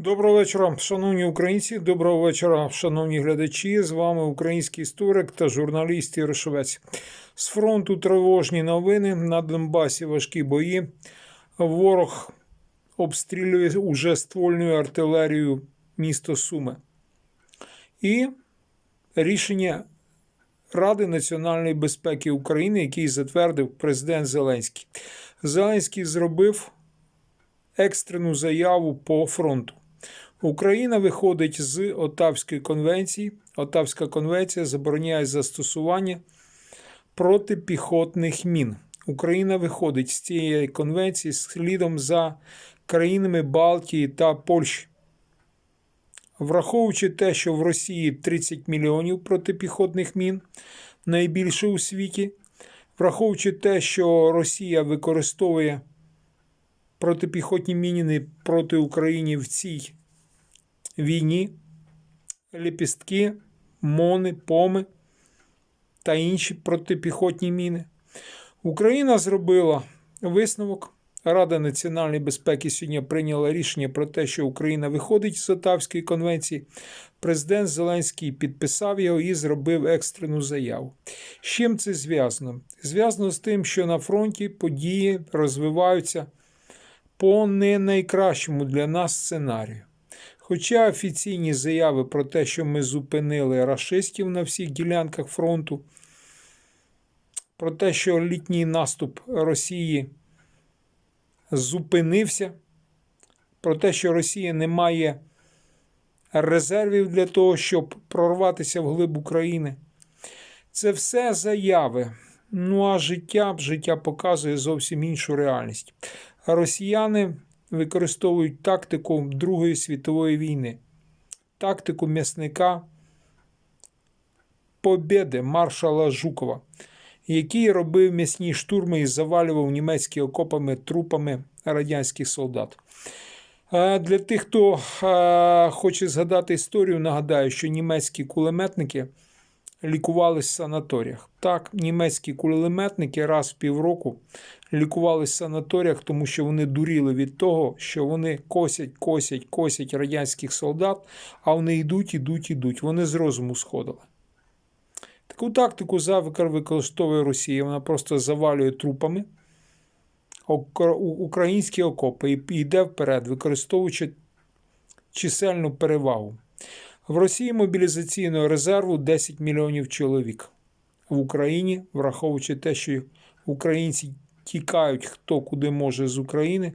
Доброго вечора, шановні українці. Доброго вечора, шановні глядачі. З вами український історик та журналіст Єрошовець. З фронту тривожні новини. На Донбасі важкі бої. Ворог обстрілює уже ствольною артилерією місто Суми. І рішення Ради національної безпеки України, який затвердив президент Зеленський. Зеленський зробив екстрену заяву по фронту. Україна виходить з Отавської конвенції. Отавська конвенція забороняє застосування протипіхотних мін. Україна виходить з цієї конвенції слідом за країнами Балтії та Польщі. Враховуючи те, що в Росії 30 мільйонів протипіхотних мін, найбільше у світі, враховуючи те, що Росія використовує протипіхотні міни проти України в цій війні, ліпістки, мони, поми та інші протипіхотні міни. Україна зробила висновок. Рада національної безпеки сьогодні прийняла рішення про те, що Україна виходить з Отавської конвенції. Президент Зеленський підписав його і зробив екстрену заяву. З чим це зв'язано? Зв'язано з тим, що на фронті події розвиваються по не найкращому для нас сценарію. Хоча офіційні заяви про те, що ми зупинили рашистів на всіх ділянках фронту, про те, що літній наступ Росії зупинився, про те, що Росія не має резервів для того, щоб прорватися вглиб України. Це все заяви. Ну а життя життя показує зовсім іншу реальність. Росіяни використовують тактику Другої світової війни, тактику м'ясника Побєди маршала Жукова, який робив м'ясні штурми і завалював німецькі окопами трупами радянських солдат. Для тих, хто хоче згадати історію, нагадаю, що німецькі кулеметники лікувались в санаторіях. Так, німецькі кулеметники раз в півроку лікувались в санаторіях, тому що вони дуріли від того, що вони косять, косять, косять радянських солдат, а вони йдуть, йдуть, йдуть. Вони з розуму сходили. Таку тактику завикар використовує Росія. Вона просто завалює трупами українські окопи і йде вперед, використовуючи чисельну перевагу. В Росії мобілізаційного резерву 10 мільйонів чоловік. В Україні, враховуючи те, що українці тікають хто куди може з України,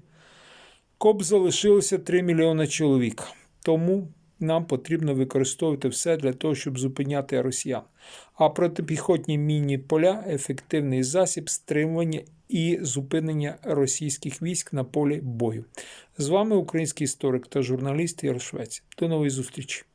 коп залишилося 3 мільйони чоловік. Тому нам потрібно використовувати все для того, щоб зупиняти росіян. А протипіхотні мінні поля ефективний засіб стримування і зупинення російських військ на полі бою. З вами український історик та журналіст Яр Швець. До нової зустрічі!